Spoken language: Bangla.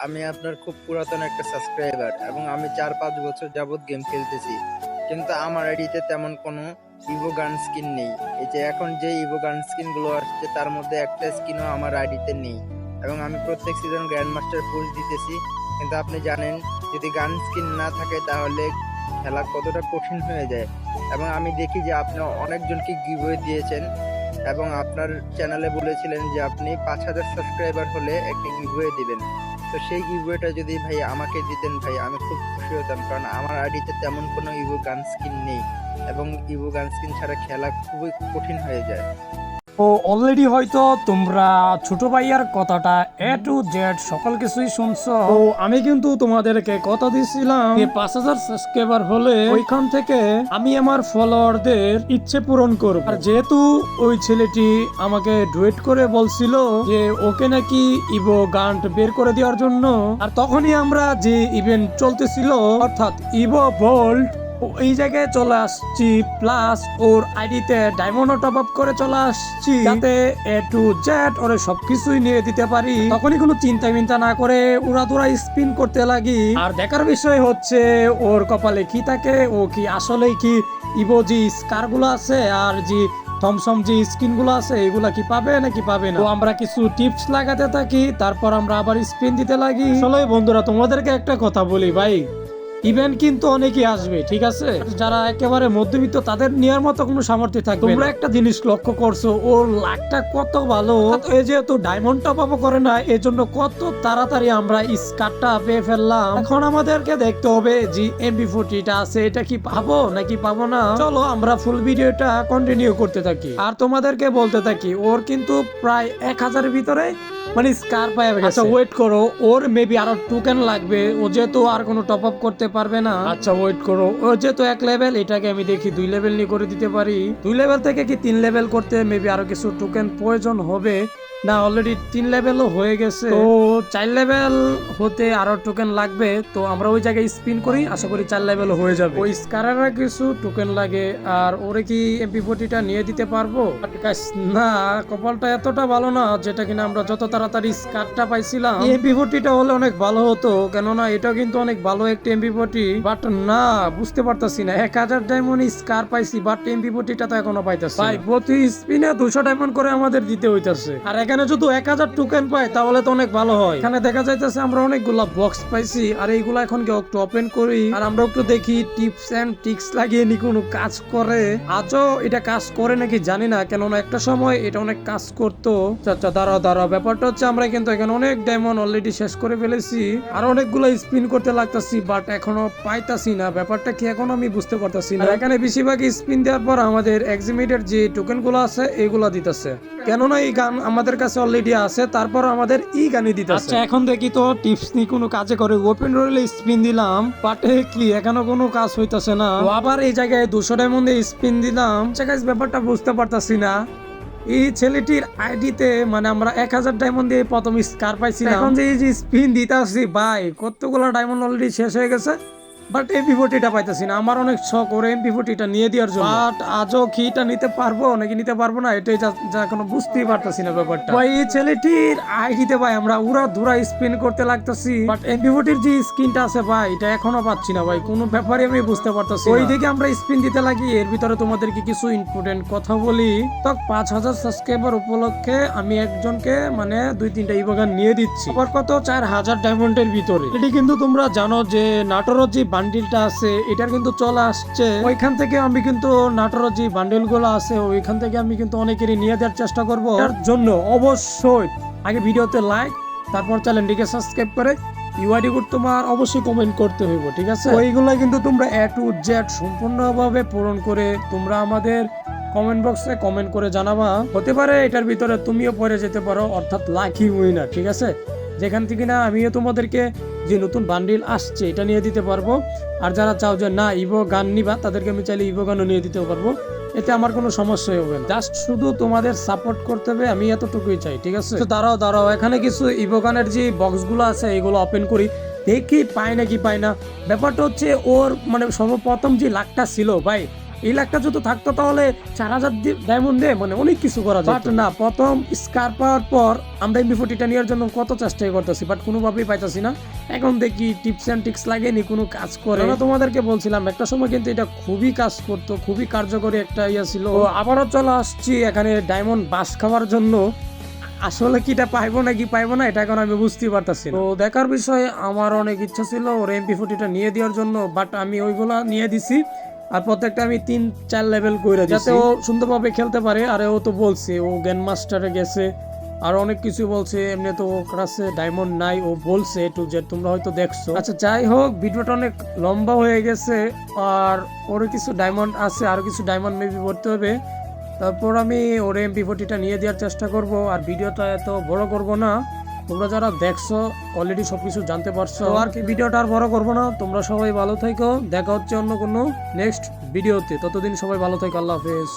আমি আপনার খুব পুরাতন একটা সাবস্ক্রাইবার এবং আমি চার পাঁচ বছর যাবৎ গেম খেলতেছি। কিন্তু আমার আইডিতে তেমন কোনো ইভো গান স্কিন নেই। এই যে এখন যে ইভো গান স্কিনগুলো আসছে, তার মধ্যে একটা স্কিনও আমার আইডিতে নেই। এবং আমি প্রত্যেক সিজন গ্র্যান্ড মাস্টার দিতেছি। কিন্তু আপনি জানেন, যদি গান স্কিন না থাকে, তাহলে খেলা কতটা কঠিন হয়ে যায়। এবং আমি দেখি যে আপনি অনেকজনকে গিভওয়ে দিয়েছেন। এবং আপনার চ্যানেলে বলেছিলেন যে আপনি পাঁচ হাজার সাবস্ক্রাইবার হলে একটি গিভওয়ে দিবেন। তো সেই গিভওয়েটা যদি ভাই আমাকে দিতেন ভাই, আমি খুব খুশি হতাম। কারণ আমার আইডিতে তেমন কোনো ইভো গান স্কিন নেই এবং ইভো গান স্কিন ছাড়া খেলা খুবই কঠিন হয়ে যায়। ও অলরেডি হয়তো তোমরা ছোট ভাইয়ার কথাটা এ টু জেড সকল কিছুই শুনছো। তো আমি কিন্তু তোমাদেরকে কথা দিয়েছিলাম যে পাঁচ হাজার সাবস্ক্রাইবার হলে ওইখান থেকে আমি আমার ফলোয়ারদের ইচ্ছে পূরণ করব। আর যেহেতু ওই ছেলেটি আমাকে ডুয়েট করে বলছিল যে ওকে নাকি ইভো গান্ট বের করে দেওয়ার জন্য আর তখনই আমরা যে ইভেন্ট চলতেছিল অর্থাৎ ইভো ভোল্ট ও এই জায়গায় চলে আসছি প্লাস ওর আইডিতে ডায়মন্ড টপ আপ করে চলে আসছি। যাতে এ টু জেড ওরে সবকিছুই নিয়ে দিতে পারি। তখনই কোনো চিন্তা মিন্তা না করে উড়া দুরা স্পিন করতে লাগি। আর দেখার বিষয় হচ্ছে, ওর কপালে কি থাকে, ও কি আসলেই কি ইভো যে স্কারগুলো আছে, আর যে থমসম যে স্কিনগুলো আছে, এগুলা কি পাবে নাকি পাবে না? তো আমরা কিছু টিপস লাগাতে থাকি, তারপর আমরা আবার স্পিন দিতে লাগি। আসলে বন্ধুরা, তোমাদেরকে একটা কথা বলি ভাই। ইভেন্ট কিন্তু অনেকেই আসবে ঠিক আছে? যারা একেবারে মধ্যবিত্ত তাদের নেওয়ার মতো কোনো সামর্থ্য থাকবে তোমরা একটা জিনিস লক্ষ্য করছ ওর লাখটা কত ভালো। এই যেহেতু ডায়মন্ডটা পাবো করে না এই জন্য কত তাড়াতাড়ি আমরা স্কারটা পেয়ে ফেললাম। এখন আমাদেরকে দেখতে হবে যে এমবি ফোর্টিটা আছে এটা কি পাবো নাকি পাবো না। চলো আমরা ফুল ভিডিওটা কন্টিনিউ করতে থাকি। আর তোমাদেরকে বলতে থাকি ওর কিন্তু প্রায় এক হাজারের ভিতরে মানে স্কার পায় আচ্ছা ওয়েট করো ওর মেবি আরও টোকেন লাগবে ও যেহেতু আর কোনো টপ আপ করতে পারবে না। আচ্ছা ওয়েট করো। ও যেহেতু এক লেভেল এটাকে আমি দেখি দুই লেভেল নিয়ে করে দিতে পারি। দুই লেভেল থেকে কি তিন লেভেল করতে মেবি আরও কিছু টোকেন প্রয়োজন হবে? না অলরেডি তিন লেভেলও হয়ে গেছে। তো চার লেভেল হতে আরও টোকেন লাগবে তো আমরা ওই জায়গায় স্পিন করি আশা করি চার লেভেল হয়ে যাবে। ওই স্কারের কিছু টোকেন লাগে আর ওরে কি এমপি ফোর্টিটা নিয়ে দিতে পারব? না কপালটা এতটা ভালো না যেটা কিনা আমরা যত তাড়াতাড়ি স্কারটা পাইছিলাম। এমপি ফোর্টিটা হলে অনেক ভালো হতো কেননা এটা কিন্তু অনেক ভালো একটা এমপি ফোর্টি বাট না বুঝতে পারতাছি না। এক হাজার ডায়মন্ড স্কার পাইছি বাট এমপি ফোর্টিটা তো এখনও পাইতাছি ভাই প্রতি স্পিনে দুশো ডায়মন্ড করে আমাদের দিতে হইতাছে। আর এখানে যদি এক হাজার টোকেন পাই তাহলে তো অনেক ভালো হয়। এখানে দেখা যাইতেছে আমরা অনেকগুলা বক্স পাইছি, আর এইগুলা এখন কেউ একটু ওপেন করি। আর আমরা একটু দেখি টিপস এন্ড টিক্স লাগিয়ে নি কোনো কাজ করে। আজও এটা কাজ করে নাকি জানি না, কেননা একটা সময় এটা অনেক কাজ করতো। আচ্ছা দাঁড়াও দাঁড়াও, ব্যাপারটা হচ্ছে আমরা কিন্তু এখানে অনেক ডায়মন্ড অলরেডি শেষ করে ফেলেছি। আর অনেকগুলো স্পিন করতে লাগতাছি বাট এখনও পাইতাছি না। ব্যাপারটা কি এখন আমি বুঝতে পারতাছি না। এখানে বেশিরভাগ স্পিন দেওয়ার পর আমাদের এক্সিমিটের যে টোকেনগুলো আছে, এগুলা দিতেছে। কেননা এই গান আমাদের কাছে অলরেডি আছে তারপর আমাদের ই গানই দিতেছে। আচ্ছা এখন দেখি তো টিপস নি কোনো কাজে করে। ওপেন রইলে স্পিন দিলাম পাটে কি এখনও কোনো কাজ হইতাছে না? আবার এই জায়গায় দুশো ডায়মন্ডে স্পিন দিলাম। আচ্ছা guys, ব্যাপারটা বুঝতে পারতাছি না। এই ছেলেটির আইডিতে মানে আমরা এক হাজার ডায়মন্ড দিয়ে প্রথম স্কার পাইছিলাম। এখন যে এই যে স্পিন দিতে আসছি ভাই কতগুলো ডায়মন্ড অলরেডি শেষ হয়ে গেছে? বাট এমপি ফোর্টিটা পাইতেছি না। আমার অনেক শখ ওর এমপি ফোর্টিটা নিয়ে দেওয়ার জন্য। বাট আজও কি এটা নিতে পারব? নাকি নিতে পারব না? এটাই যা এখনও বুঝতেই পারতেছি না ব্যাপারটা। ভাই এই ছেলেটির আইডিতে ভাই আমরা উড়া ধুরা স্পিন করতে লাগতেছি। বাট এমপি ফোর্টির যে স্কিনটা আছে ভাই এটা এখনও পাচ্ছি না ভাই। কোনো ব্যাপারে আমি বুঝতে পারতেছি ওই দিকে আমরা স্পিন দিতে লাগি। এর ভিতরে তোমাদেরকে কিছু ইম্পর্টেন্ট কথা বলি। তো পাঁচ হাজার সাবস্ক্রাইবার উপলক্ষে আমি একজনকে মানে দুই তিনটা ইবাগান নিয়ে দিচ্ছি। আবার কত? চার হাজার ডায়মন্ডের ভিতরে। এটি কিন্তু তোমরা জানো যে নাটোরের যে বান্ডিলটা আছে, এটার কিন্তু চলে আসছে। ওইখান থেকে আমি কিন্তু নাটোরের যে বান্ডিলগুলো আছে, ওইখান থেকে আমি কিন্তু অনেকেরই নিয়ে দেওয়ার চেষ্টা করব। তার জন্য অবশ্যই আগে ভিডিওতে লাইক তারপর চ্যানেলটিকে সাবস্ক্রাইব করে ইউআইডি কোড তোমার অবশ্যই কমেন্ট করতে হইব, ঠিক আছে? ওইগুলো কিন্তু তোমরা এ টু জেড সম্পূর্ণভাবে পূরণ করে তোমরা আমাদের কমেন্ট বক্সে কমেন্ট করে জানাবা। হতে পারে এটার ভিতরে তুমিও পড়ে যেতে পারো, অর্থাৎ লাকি উইনার ঠিক আছে? যেখান থেকে না আমিও তোমাদেরকে যে নতুন বান্ডিল আসছে, এটা নিয়ে দিতে পারব। আর যারা চাও যে না ইভো গান নিবা, তাদেরকে আমি চাইলে ইভো গানও নিয়ে দিতে পারব। এতে আমার কোনো সমস্যাই হবে না। জাস্ট শুধু তোমাদের সাপোর্ট করতে হবে, আমি এতটুকুই চাই, ঠিক আছে? তো দাঁড়াও দাঁড়াও, এখানে কিছু ইভো গানের যে বক্সগুলো আছে, এগুলো ওপেন করি। দেখি পাই নাকি পাই না। ব্যাপারটা হচ্ছে ওর মানে সর্বপ্রথম যে লাখটা ছিল, ভাই এই লাখটা যদি থাকতো তাহলে চার হাজার ডায়মন্ড দিয়ে মানে অনেক কিছু করা যায় বাট না প্রথম স্কার পাওয়ার পর আমরা এমবি ফোর্টিটা নেওয়ার জন্য কত চেষ্টাই করতেছি বাট কোনোভাবেই পাইতাছি না। এখন দেখি টিপস অ্যান্ড টিক্স লাগেনি কোনো কাজ করে। আমরা তোমাদেরকে বলছিলাম একটা সময় কিন্তু এটা খুবই কাজ করতো খুবই কার্যকরী একটা ইয়ে ছিল। আবারও চলে আসছি এখানে ডায়মন্ড বাস খাওয়ার জন্য। আসলে কি এটা পাইবো নাকি পাইবো না এটা এখন আমি বুঝতেই পারতাছি তো দেখার বিষয়ে আমার অনেক ইচ্ছা ছিল ওর এমপি ফোর্টিটা নিয়ে দেওয়ার জন্য বাট আমি ওইগুলা নিয়ে দিছি। আর প্রত্যেকটা আমি তিন চার লেভেল করে যাতে ও সুন্দরভাবে খেলতে পারে আর ও তো বলছে ও গ্যান মাস্টারে গেছে আর অনেক কিছু বলছে এমনি তো কাছে ডায়মন্ড নাই ও বলছে টু যে তোমরা হয়তো দেখছ। আচ্ছা যাই হোক ভিডিওটা অনেক লম্বা হয়ে গেছে আর ওর কিছু ডায়মন্ড আছে আর কিছু ডায়মন্ড মেবি ভরতে হবে। তারপর আমি ওর এমপি ফোর্টিটা নিয়ে দেওয়ার চেষ্টা করব আর ভিডিওটা এত বড় করব না। তোমরা যারা দেখছ অলরেডি সবকিছু জানতে পারছ। আর কি, ভিডিওটা আর বড় করব না। তোমরা সবাই ভালো থেকো। দেখা হচ্ছে অন্য কোনো নেক্সট ভিডিওতে ততদিন সবাই ভালো থেকো। আল্লাহ হাফেজ।